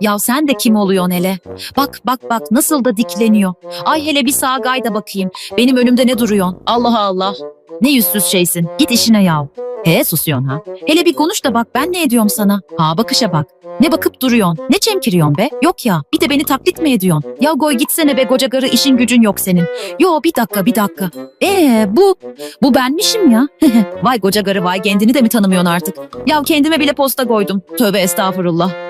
Ya sen de kim oluyorsun hele? Bak bak bak nasıl da dikleniyor. Ay hele bir sağa gay da bakayım. Benim önümde ne duruyorsun? Allah Allah. Ne yüzsüz şeysin. Git işine yav. He susuyorsun ha. Hele bir konuş da bak ben ne ediyorum sana. Ha bakışa bak. Ne bakıp duruyorsun? Ne çemkiriyorsun be? Yok ya bir de beni taklit mi ediyorsun? Ya goy gitsene be koca karı işin gücün yok senin. Yo bir dakika bir dakika. Ee bu bu benmişim ya. vay koca karı vay kendini de mi tanımıyorsun artık? Ya kendime bile posta koydum. Tövbe estağfurullah.